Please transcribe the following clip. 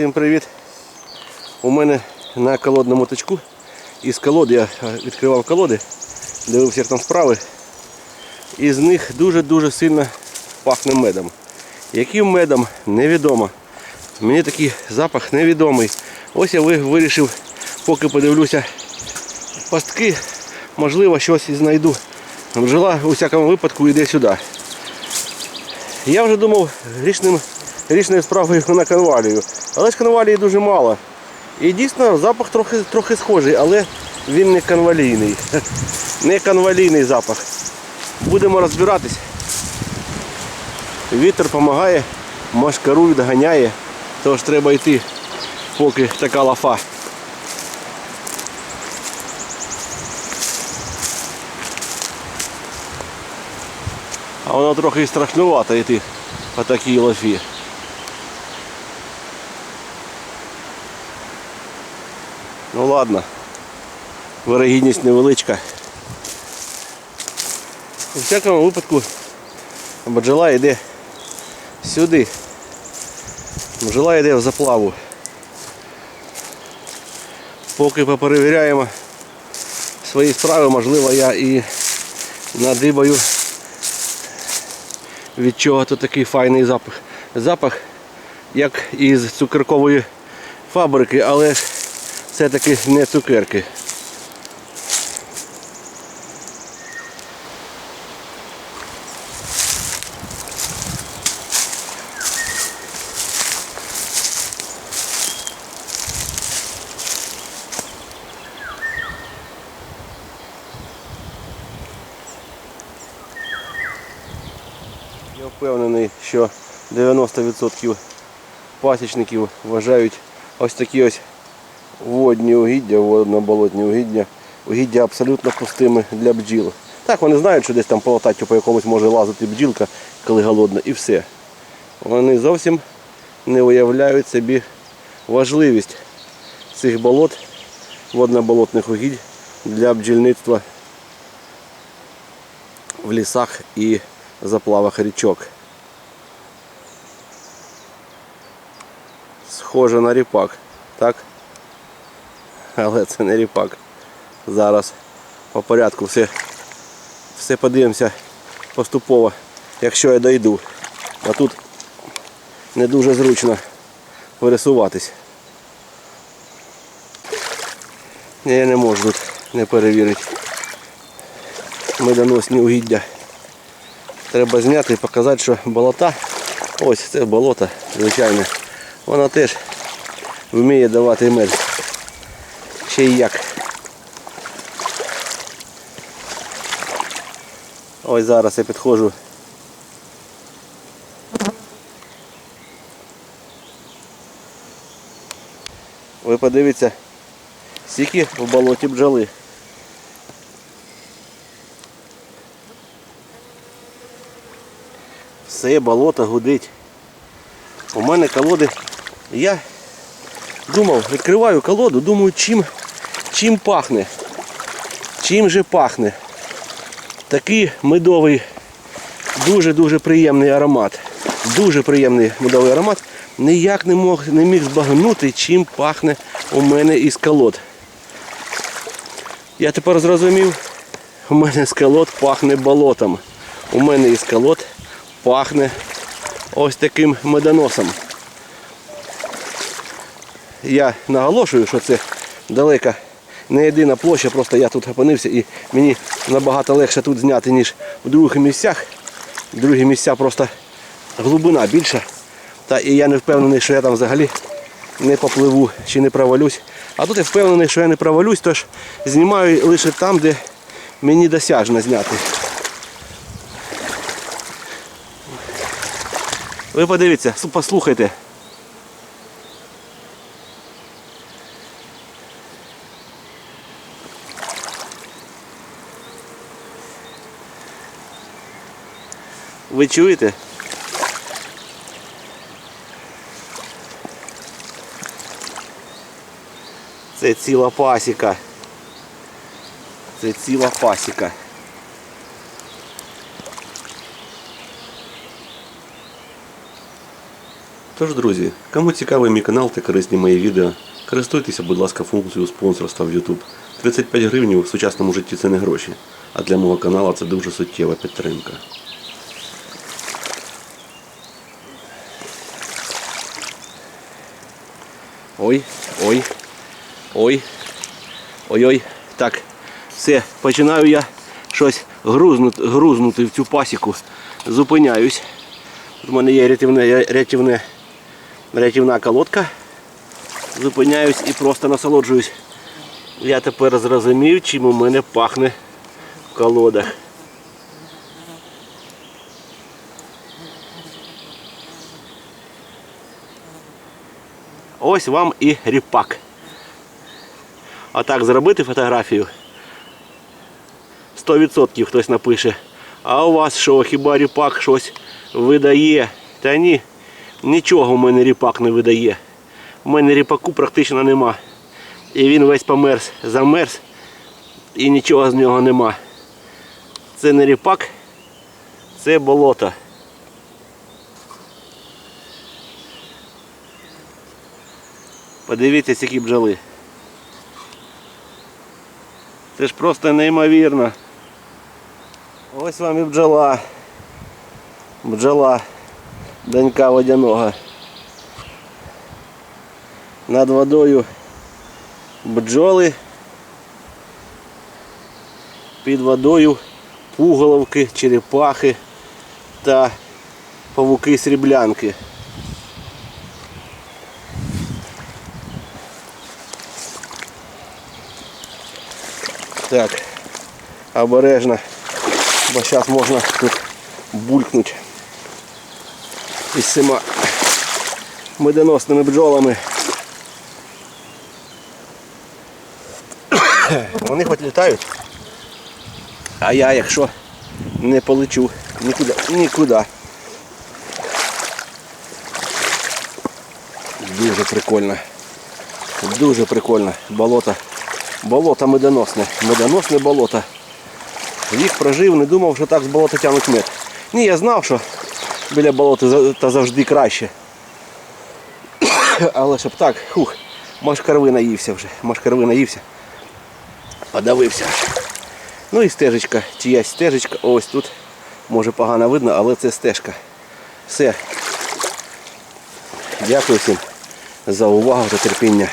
Всім привіт! У мене на колодному точку із колод я відкривав колоди, дивився як там справи. І з них дуже-дуже сильно пахне медом. Яким медом невідомо. Мені такий запах невідомий. Ось я вирішив, поки подивлюся пастки, можливо щось і знайду. Бджола у всякому випадку йде сюди. Я вже думав грішним, грішною справою на конвалію. Але ж конвалії дуже мало. І дійсно запах трохи, трохи схожий, але він не конвалійний. Не конвалійний запах. Будемо розбиратись. Вітер допомагає, машкару відганяє, тож треба йти, поки така лафа. А воно трохи страшнувато йти по такій лафі. Ну ладно, вирогідність невеличка. У всякому випадку бджола йде сюди. Бджола йде в заплаву. Поки поперевіряємо свої справи, можливо я і надибаю від чого то такий файний запах. Запах як із цукеркової фабрики, але ж все-таки не цукерки. Я впевнений, що 90% пасічників вважають ось такі ось водні угіддя, водно-болотні угіддя, угіддя абсолютно пустими для бджіл. Так, вони знають, що десь там по лататтю по якомусь може лазити бджілка, коли голодна, і все. Вони зовсім не уявляють собі важливість цих болот, водно-болотних угідь для бджільництва в лісах і заплавах річок. Схоже на ріпак, так? Але це не ріпак. Зараз по порядку все, все подивимося поступово, якщо я дойду. А тут не дуже зручно пересуватись. Ні, Я не можу тут не перевірити медоносні угіддя. Треба зняти і показати, що болота, ось це болото, звичайне, воно теж вміє давати мед. Ще й як. Ось зараз я підходжу. Ви подивіться, скільки в болоті бджоли. Все болото гудить. У мене колоди. Я думав, відкриваю колоду, думаю, чим, чим пахне. Чим же пахне. Такий медовий, дуже-дуже приємний аромат. Дуже приємний медовий аромат. Ніяк не мог, не міг збагнути, чим пахне у мене із колод. Я тепер зрозумів, у мене з колод пахне болотом. У мене із колод пахне ось таким медоносом. Я наголошую, що це далека не єдина площа, просто я тут опинився і мені набагато легше тут зняти, ніж в других місцях. Другі місця просто глибина більша. Та і я не впевнений, що я там взагалі не попливу чи не провалюсь. А тут я впевнений, що я не провалюсь, тож знімаю лише там, де мені досяжно зняти. Ви подивіться, послухайте. Ви чуєте? Це ціла пасіка. Це ціла пасіка. Тож, друзі, кому цікавий мій канал та корисні мої відео, користуйтеся, будь ласка, функцією спонсорства в YouTube. 35 гривень в сучасному житті це не гроші, а для мого каналу це дуже суттєва підтримка. Ой, ой, ой, ой-ой. Так, все, починаю я щось грузнути, грузнути в цю пасіку. Зупиняюсь. У мене є рятівне, рятівне, рятівна колодка. Зупиняюсь і просто насолоджуюсь. Я тепер зрозумів, чим у мене пахне в колодах. Ось вам і ріпак. А так зробити фотографію. 100% хтось напише. А у вас що, хіба ріпак щось видає? Та ні, нічого в мене ріпак не видає. У мене ріпаку практично нема. І він весь померз, замерз і нічого з нього нема. Це не ріпак, це болото. Подивіться, які бджоли. Це ж просто неймовірно. Ось вам і бджола. Бджола донька водяного. Над водою бджоли. Під водою пуголовки, черепахи та павуки сріблянки. Так, обережно, бо зараз можна тут булькнути із цими медоносними бджолами. Вони хоч літають, а я якщо не полечу нікуди, нікуди. Дуже прикольно. Дуже прикольно. Болото. Болото медоносне. Медоносне болото. Вік прожив, не думав, що так з болота тягнуть мед. Ні, я знав, що біля болота та завжди краще. Але щоб так, хух, машкарви наївся вже. Машкарви наївся. Подавився. Ну і стежечка, чиясь стежечка. Ось тут. Може погано видно, але це стежка. Все. Дякую всім за увагу та терпіння.